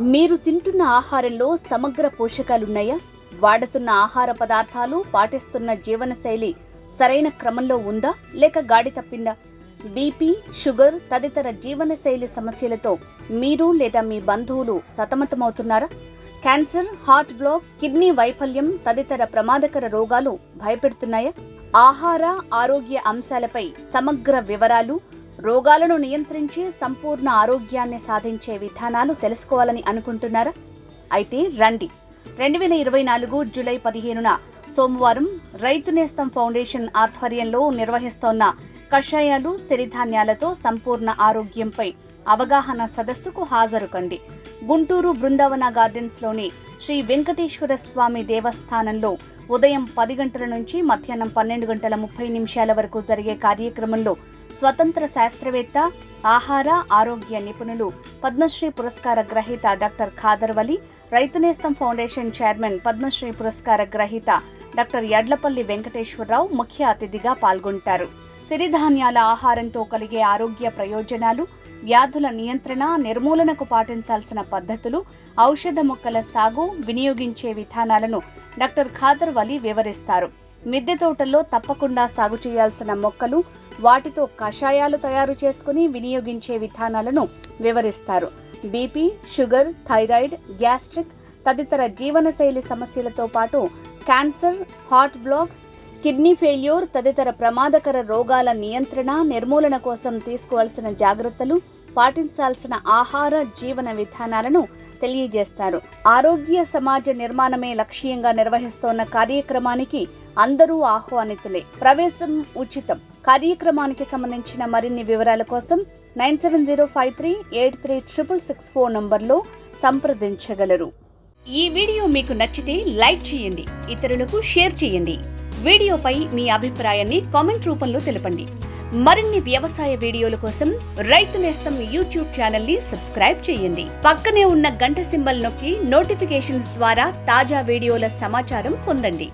మీరు తింటున్న ఆహారంలో సమగ్ర పోషకాలున్నాయా? వాడుతున్న ఆహార పదార్థాలు పాటిస్తున్న జీవనశైలి సరైన క్రమంలో ఉందా? లేక గాడి తప్పిందా? బీపీ షుగర్ తదితర జీవనశైలి సమస్యలతో మీరు లేదా మీ బంధువులు సతమతమవుతున్నారా? క్యాన్సర్ హార్ట్ బ్లాక్స్ కిడ్నీ వైఫల్యం తదితర ప్రమాదకర రోగాలు భయపెడుతున్నాయా? ఆహార ఆరోగ్య అంశాలపై సమగ్ర వివరాలు రోగాలను నియంత్రించి సంపూర్ణ ఆరోగ్యాన్ని సాధించే విధానాలు తెలుసుకోవాలని అనుకుంటున్నారా. అయితే రండి. రెండు వేల ఇరవై నాలుగు జూలై పదిహేనున సోమవారం రైతు నేస్తం ఫౌండేషన్ ఆధ్వర్యంలో నిర్వహిస్తోన్న కషాయాలు సిరిధాన్యాలతో సంపూర్ణ ఆరోగ్యంపై అవగాహన సదస్సుకు హాజరు కండి గుంటూరు బృందావన గార్డెన్స్లోని శ్రీ వెంకటేశ్వర స్వామి దేవస్థానంలో ఉదయం పది గంటల నుంచి మధ్యాహ్నం పన్నెండు గంటల ముప్పై నిమిషాల వరకు జరిగే కార్యక్రమంలో స్వతంత్ర శాస్త్రవేత్త ఆహార ఆరోగ్య నిపుణులు పద్మశ్రీ పురస్కార గ్రహీత డాక్టర్ ఖాదర్ వలి రైతు నేస్తం ఫౌండేషన్ చైర్మన్ పద్మశ్రీ పురస్కార గ్రహీత డాక్టర్ యడ్లపల్లి వెంకటేశ్వరరావు ముఖ్య అతిథిగా పాల్గొంటారు. సిరిధాన్యాల ఆహారంతో కలిగే ఆరోగ్య ప్రయోజనాలు వ్యాధుల నియంత్రణ నిర్మూలనకు పాటించాల్సిన పద్ధతులు ఔషధ మొక్కల సాగు వినియోగించే విధానాలను డాక్టర్ ఖాదర్ వలి వివరిస్తారు. మిద్దె తోటల్లో తప్పకుండా సాగు చేయాల్సిన మొక్కలు వాటితో కషాయాలు తయారు చేసుకుని వినియోగించే విధానాలను వివరిస్తారు. బీపీ షుగర్ థైరాయిడ్ గ్యాస్ట్రిక్ తదితర జీవనశైలి సమస్యలతో పాటు cancer heart blocks kidney failure తదితర ప్రమాదకర రోగాల నియంత్రణ నిర్మూలన కోసం తీసుకోవాల్సిన జాగ్రత్తలు పాటించాల్సిన ఆహార జీవన విధానాలను తెలియజేస్తారు. ఆరోగ్య సమాజ నిర్మాణమే లక్ష్యంగా నిర్వహిస్తోన్న కార్యక్రమానికి అందరూ ఆహ్వానితులే. ప్రవేశం ఉచితం. కార్యక్రమానికి సంబంధించిన మరిన్ని వివరాల కోసం nine seven zero five three eight three triple six four నంబర్లో సంప్రదించగలరు. ఈ వీడియో మీకు నచ్చితే లైక్ చేయండి ఇతరులకు షేర్ చేయండి. వీడియోపై మీ అభిప్రాయాన్ని కామెంట్ రూపంలో తెలపండి. మరిన్ని వ్యవసాయ వీడియోల కోసం రైతు నేస్తం యూట్యూబ్ ఛానల్ని సబ్స్క్రైబ్ చేయండి. పక్కనే ఉన్న గంట సింబల్ నొక్కి నోటిఫికేషన్స్ ద్వారా తాజా వీడియోల సమాచారం పొందండి.